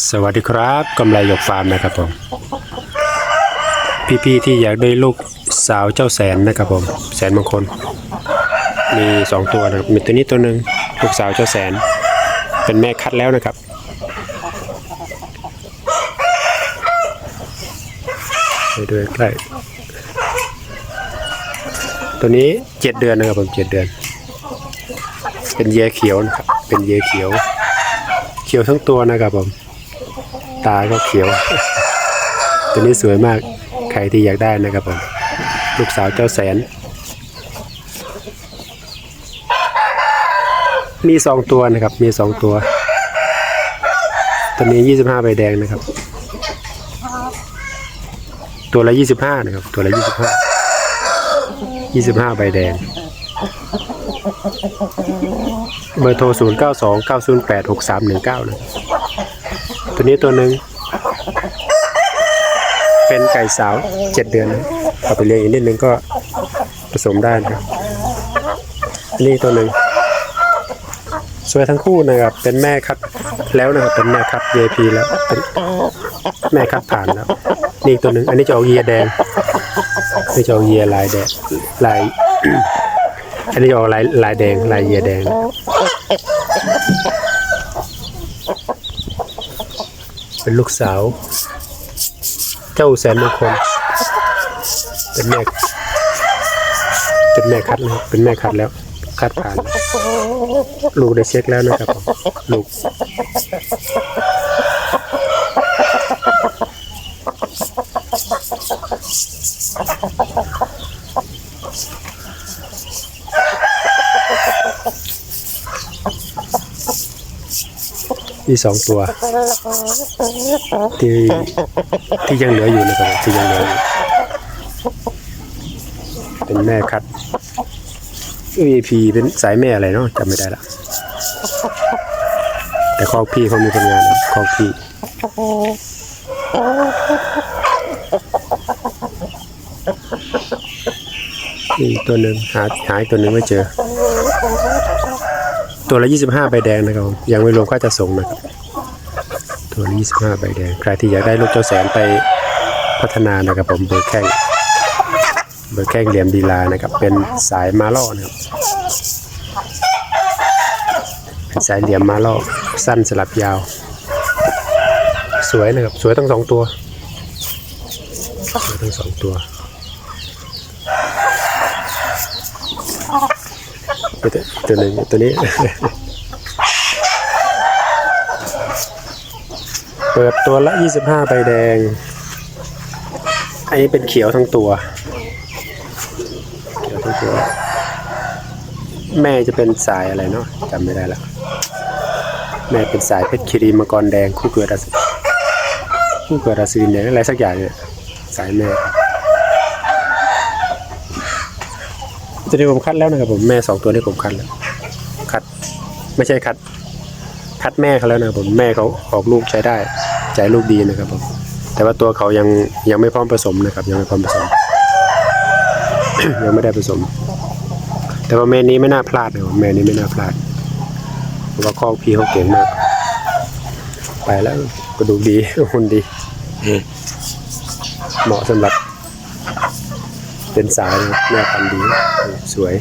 สวัสดีครับกำไรหยกฟาร์มนะครับผมพี่ๆที่อยากได้ลูกสาวเจ้าแสนนะครับผมแสนมงคลมีสองตัวนะครับมีตัวนี้ตัวหนึ่งลูกสาวเจ้าแสน เป็นแม่คัดแล้วนะครับ ไปดูใกล้ตัวนี้เจ็ดเดือนนะครับผมเจ็ดเดือน เป็นเยเขียวนะครับเป็นเยเขียว เขียวทั้งตัวนะครับผม ตาก็เขียว ตัวนี้สวยมาก ใครที่อยากได้นะครับผมลูกสาวเจ้าแสน มีสองตัวนะครับ มีสองตัว ตัวนี้ยี่สิบห้าใบแดงนะครับ ตัวละยี่สิบห้านะครับ ตัวละยี่สิบห้ายี่สิบห้าใบแดง เบอร์โทรศูนย์เก้าสองเก้าศูนย์แปดหกสามหนึ่งเก้านะ ตัวนี้ตัวหนึ่งเป็นไก่สาวเจ็ดเดือนนะเอาไปเลี้ยงอีกนิดนึงก็ผสมได้นะครับนี่ตัวหนึ่งสวยทั้งคู่นะครับ เป็นแม่คัดแล้วนะครับเป็นแม่คัด VIP แล้วเป็นแม่คัดผ่านแล้วนี่ตัวหนึ่งอันนี้จะเอาเยียแดงนี่จะเอาเยียลายแดงลายอันนี้จะเอาลายลายแดงลายเยียแดง เป็นลูกสาว เจ้าแสนมงคลเป็นแม่เป็นแม่คัดนะครับเป็นแม่คัดแล้ว คัดผ่าน ลูกได้เช็คแล้วนะครับผมลูก มีสองตัว ที่ที่ยังเหลืออยู่นะครับที่ยังเหลืออยู่เป็นแม่คัด VIP เป็นสายแม่อะไรเนาะจำไม่ได้ละแต่คอกพี่เขามีผลงานนะคอกพี่อีกตัวหนึ่งหาหาอีกตัวหนึ่งไม่เจอ ตัวละ 25 ใบแดงนะครับผมยังไม่รวมค่าจะส่งนะครับตัวละ25 ใบแดง ใครที่อยากได้ลูกเจ้าแสนไปพัฒนานะครับผมเบอร์แข้งเบอร์แข้งเหลี่ยมดีลานะครับ เป็นสายมาล่อนะครับเป็นสายเหลี่ยมมาล่อสั้นสลับยาว สวยนะครับ สวยทั้งสองตัวสวยทั้งสองตัว ตัวตัวหนึ่งตัวนี้ เปิดตัวละ 25 ใบแดง อันนี้เป็นเขียวทั้งตัว เขียวทั้งตัว แม่จะเป็นสายอะไรเนาะจำไม่ได้และแม่เป็นสายเพชรคีรีมังกรแดงคู่เกิดราศีคู่เกิดราศีแดงอะไรสักอย่างเนี่ยสายแม่ ตัวนี้ผมคัดแล้วนะครับผมแม่สองตัวนี้ผมคัดแล้วคัดไม่ใช่คัด คัดแม่เขาแล้วนะครับผมแม่เขาออกลูกใช้ได้ใจลูกดีนะครับผมแต่ว่าตัวเขายังยังไม่พร้อมผสมนะครับ ยังไม่พร้อมผสม ยังไม่ได้ผสม แต่ว่าแม่นี้ไม่น่าพลาดนะครับแม่นี้ไม่น่าพลาดเพราะว่าข้อพี่เขาเก่งมาก ไปแล้วกระดูกดีหุ่นดีเหมาะสำหรับ เป็นสายนะครับแม่พันธุ์ดีสวย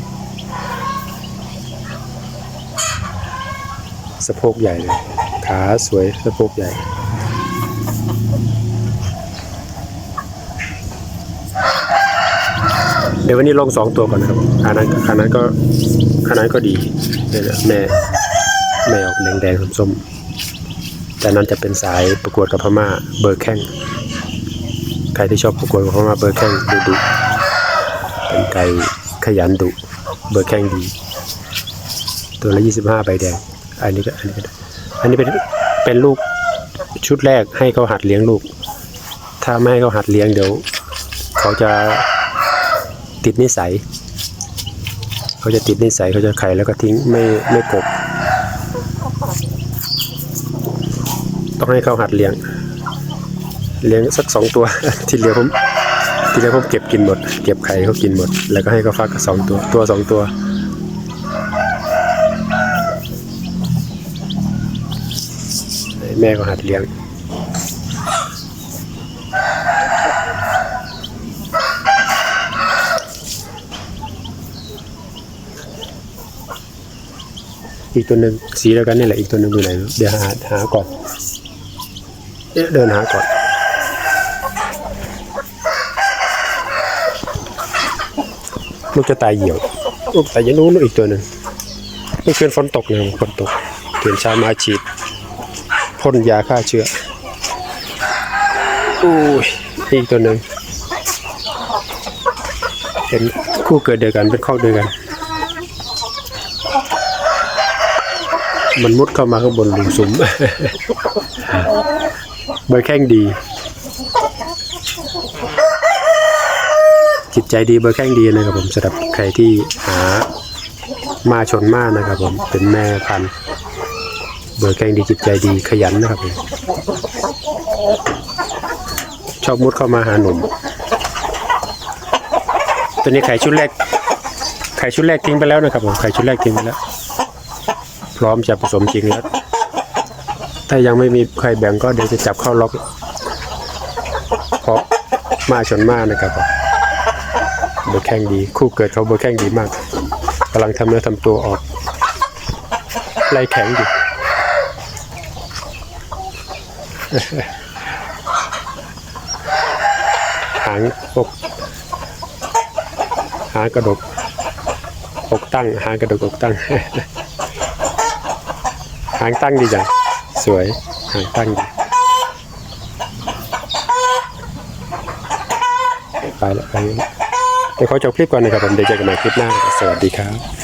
สะโพกใหญ่เลยขาสวยสะโพกใหญ่เดี๋ยววันนี้ลงสองตัวก่อนนะครับอันนั้นอันนั้นก็อันนั้นก็ดีเนี่ยแม่แม่ออกแดงแดงๆส้มๆแต่นั้นจะเป็นสายประกวดกับพม่าเบอร์แข้งใครที่ชอบประกวดกับพม่าเบอร์แข้งดุดุๆ ไก่ขยันดุ เบอร์แข้งดี ตัวละยี่สิบห้าใบแดง อันนี้ก็อันนี้ก็อันนี้เป็นเป็นลูกชุดแรกให้เขาหัดเลี้ยงลูก ถ้าไม่ให้เขาหัดเลี้ยงเดี๋ยว เขาจะติดนิสัย เขาจะติดนิสัยเขาจะไข่แล้วก็ทิ้งไม่ไม่กบ ต้องให้เขาหัดเลี้ยง เลี้ยงสักสองตัว ที่เหลือผม ที่เหลือผมเก็บกินหมด เก็บไข่เขากินหมด แล้วก็ให้เขาฟักสองตัว ตัวสองตัว แม่ก็หัดเลี้ยงอีกตัวหนึ่งสีเดียวกันนี่แหละอีกตัวหนึ่งอยู่ไหนเดี๋ยวหาหาก่อนเอ๊ะเดินหาก่อน ลูกจะตายเหี่ยวลูกแตายยังรู้นอีกตัวหนึ่งเมื่อคืนฝนตกเลยฝนตกตื่นเช้ามาฉีดพ่นยาฆ่าเชื้ออุ้ยอีกตัวหนึ่งเป็นคู่เกิดเดียวกันเป็นข้อเดียวกัน มันมุดเข้ามาข้างบนหลุมสุมเบแข้งดี จิตใจดีเบอร์แข้งดีนะครับผมสำหรับใครที่หามาชนมานะครับผมเป็นแม่พันธุ์เบอร์แข้งดีจิตใจดีขยันนะครับผมชอบมุดเข้ามาหาหนุ่มตัวนี้ไข่ชุดแรกไข่ชุดแรกทิ้งไปแล้วนะครับผมไข่ชุดแรกทิ้งไปแล้ว พร้อมจะผสมจริงแล้วถ้ายังไม่มีใครแบ่งก็เดี๋ยวจะจับเข้าล็อกเพราะมาชนมานะครับผม เบอร์แข้งดี คู่เกิดเขาเบอร์แข้งดีมากกำลังทำเนื้อทำตัวออกไล่แข็งอยู่หางอกหางกระดกอกตั้ง หางกระดกอกตั้ง หางตั้งดีจังสวย หางตั้งดีไปแล้วไปแล้ว เดี๋ยวขอจบคลิปก่อนนะครับผมเดี๋ยวเจอกันใหม่คลิปหน้า สวัสดีครับ